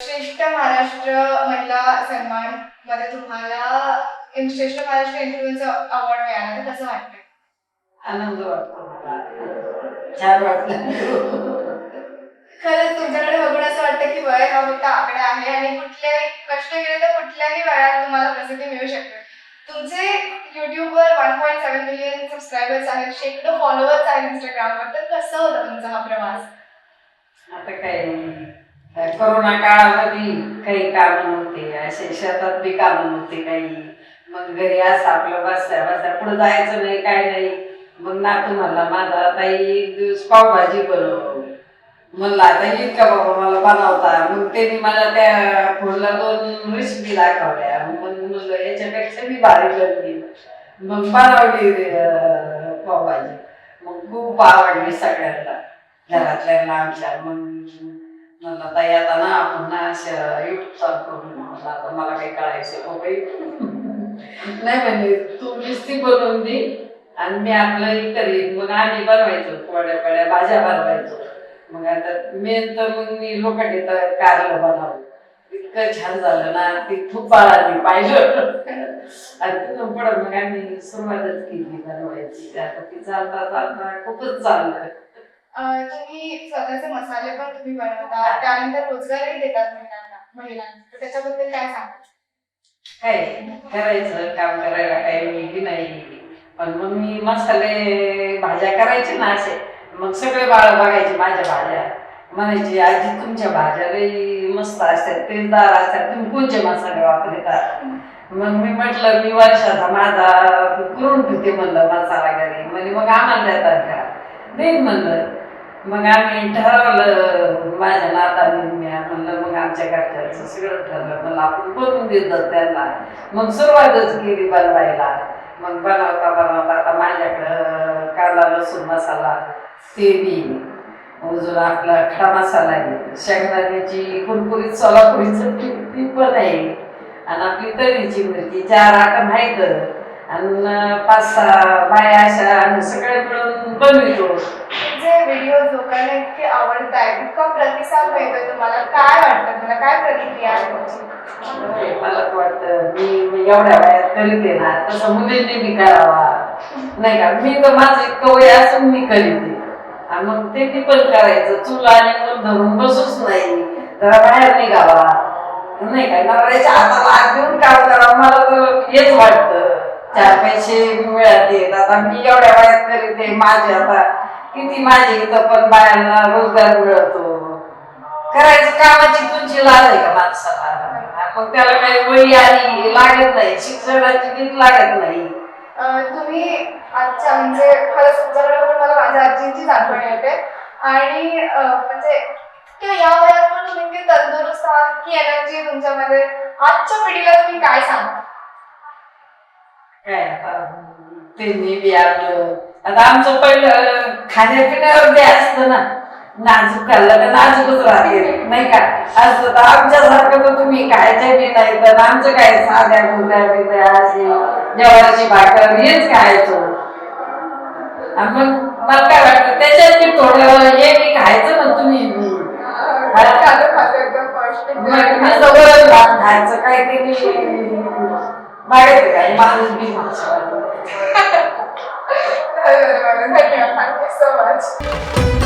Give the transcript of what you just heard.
श्रेष्ठ महाराष्ट्र महिला सन्मानमध्ये तुम्हाला श्रेष्ठ महाराष्ट्र इन्फ्लुएन्सर अवॉर्ड मिळाला तर कसं वाटतं आनंद वाटतो मला. छान वाटलं. खरंच तुमच्याकडे बघून असं वाटतं की वय हा फक्त आकडा आहे आणि कुठल्याही कष्ट केले तर कुठल्याही वयात तुम्हाला प्रसिद्धी मिळू शकते. तुमचे युट्यूबवर one point seven million subscribers आहेत शेकडो फॉलोअर्स आहेत इंस्टाग्रामवर तर कसं होता तुमचा हा प्रवास? आता काय कोरोना काळामध्ये काही कामं नव्हते असे शेतात बी कामं नव्हते काही. मग घरी असं आपलं बसल्या बसल्या पुढे जायचं नाही काय नाही. मग नातू म्हणला माझा ताई एक दिवस पावभाजी बनव. म्हणलं आता इतका बाबा मला बनवता. मग त्यांनी मला त्या फोनला दोन रेसिपी दाखवल्या. मग म्हणलं याच्यापेक्षा मी भारी बनली. मग बनवली पावभाजी. मग खूप आवडली सगळ्यांना घरातल्या आमच्या. मग म्हणलं ताई आता ना आपण अशा युट्यूब चालू करू म्हणलं आता मला काही कळायचं हो बाई. नाही म्हणजे तू नुसती बनवून दे आणि मी आपलं करीन. मग आम्ही बनवायचो पड्या पड्या भाज्या बनवायचो. मग आता मेन तर मग मी लोकांनी तर कारलं बनवलं इतकं छान झालं ना ती खूप बाळांनी पाहिलं. आणि तिथून पुढं मग आम्ही सुरुवातच केली बनवायची. आता ती चालता चालता खूपच चाललं. तुम्ही स्वतःचे मसाले पण तुम्ही बनवता. त्यानंतर रोजगारही देतात महिलांना महिलांना. तर त्याच्याबद्दल काय सांगा काय करायचं काम करायला काही मुलगी नाही. पण मग मी मसाले भाज्या करायचे ना असे. मग सगळे बाळ बघायचे माझ्या भाज्या. म्हणायची आजी तुमच्या भाज्या लई मस्त असतात तेलदार असतात. तुम्ही कोणते मसाले वापरतात मग मी म्हटलं मी वर्षाचा माझा करून ठेवते म्हणलं मसाला घरी. म्हणजे मग आम्हाला देतात का? देईन म्हणलं. मग आम्ही ठरवलं माझ्या नाताने मी म्हणलं मग आमच्या घरच्यांचं सगळं ठरलं. मला आपण बनवून देतात त्यांना. मग सुरुवातच केली बनवायला. मग बनवता बनवता आता माझ्याकडं कांदा लसूण मसाला ते बी अजून आपला खडा मसाला आहे. शेंगदाण्याची कुरकुरीत सोलापुरीचं ती पण आहे. आणि आपली तरीची मिरची चार आठ माहीत. आणि पाच सहा बाया अशा आम्ही सगळे मिळून बनवितो. इतके इतका प्रतिसाद मिळतोय तुम्हाला. काय वाटतं? तुम्हाला काय प्रतिक्रिया आहे तुमची? मला वाटतं मी एवढ्या वयात करीते ना तसं मुलींनी मी करावा. नाही का? मी तर माझं इतकं वय असून मी करीते आणि मग ते ती पण करायचं. चुला आणि मग धरून बसूच नाही. जरा बाहेर निघावा. नाही का? नवऱ्याच्या हाताला हात देऊन काम करावं. मला तर हेच वाटतं. चार पैसे मिळत आता मी एवढ्या वयात करीते माझे आता किती माझे इथं पण बायांना रोजगार मिळतो. करायचं कामाची तुमची लाज आहे का माणसाला? मग त्याला काही वही आली लागत नाही शिक्षणाची गीत लागत नाही. तुम्ही आजच्या म्हणजे खरंच तुमच्याकडे मला माझ्या आजींचीच आठवण येते. आणि म्हणजे किंवा या वयात पण तुम्ही तंदुरुस्त आहात की एनर्जी तुमच्यामध्ये आजच्या पिढीला तुम्ही काय सांगता? काय? आता त्यांनी बी आपलं आता आमचं पहिलं खाण्यापिण्यावर बी असतं ना. नाजूक खाल्लं तर नाजूकच राहते नाही का? असतं तर आमच्यासारखं तर तुम्ही खायच्या बी नाही तर आमचं काय साध्या कुठल्या बिद्या असे जेवायची भाकर हेच खायचो. मग मला काय वाटतं त्याच्यात बी थोडं हे बी खायचं ना तुम्ही. मग मी जवळ भात खायचं काय ते बी मागायचं काय माणूस बी माणसाला. धन्यवाद थँक्यू सो मच